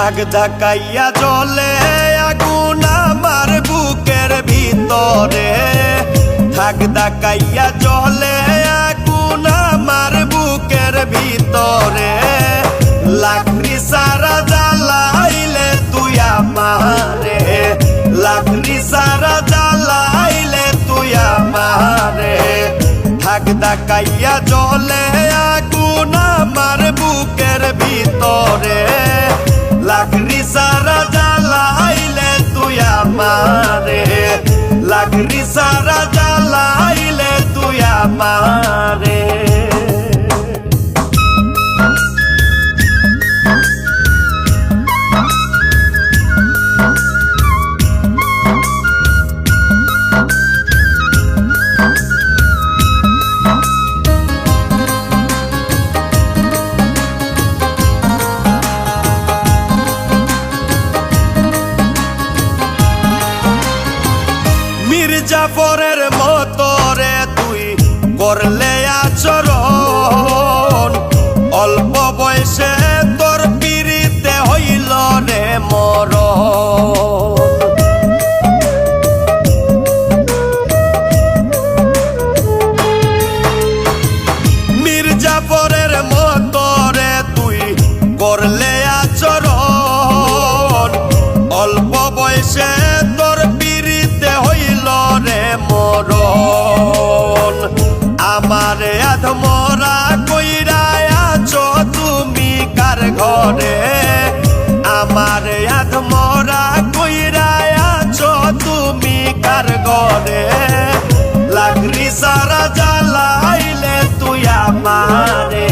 ধাক ধাকাইয়া জলে আগুন আমার বুকের ভিতরে। ধাক ধাকাইয়া জলে আগুন আমার বুকের ভিতরে। লাকড়ি সারা জ্বালাইলে তুই আমারে। লাকড়ি সারা জ্বালাইলে তুই আমারে। ধাক ধাকাইয়া জলে আগুন আমার বুকের ভিতরে। লাকড়ি সারা জ্বালাইলে তুই আমারে। কার লাগরি সারা জ্বালাইলে তুই আমারে।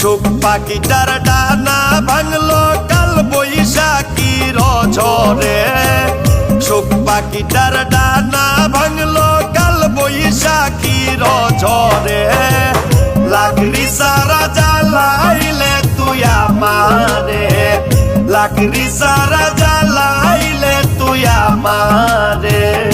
সুখ পাখিটার ডানা ভাঙলো কাল বৈশাখীর ঝরে সুখ পাখিটার ডানা ভাঙলো কাল বৈশাখীর ঝরে লাকড়ি সারা জ্বালাইলে তুই আমারে। লাকড়ি সারা জ্বালাইলে তুই আমারে।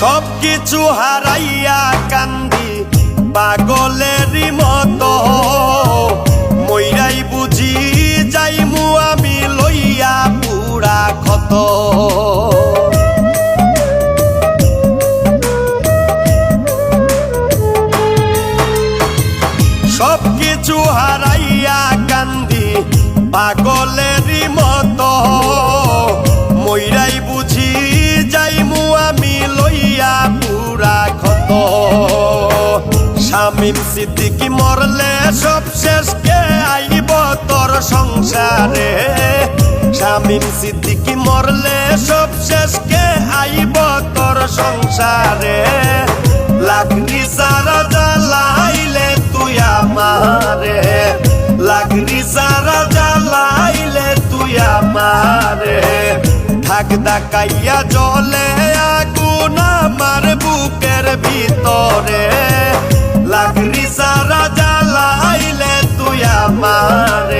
সব কিছু হারাইয়া কান্দি, পাগলেরই মতো। মইরাই বুঝি যাইমু আমি লইয়া পুরা ক্ষত। সব কিছু হারাইয়া কান্দি স্বামীর সিদ্দিকি মরলে সব শেষ কে আইব তোর সংসারে? স্বামীর সিদ্দিকি মরলে সব শেষ কে আইব তোর সংসারে? লাকড়ি সারা জ্বালাইলে তুই আমারে। লাকড়ি সারা জ্বালাইলে তুই আমারে। থাক দাকাইয়া জলে আগুন আমার বুকের ভিতরে। লাগলি সারা জ্বালাইলে তুই আমার।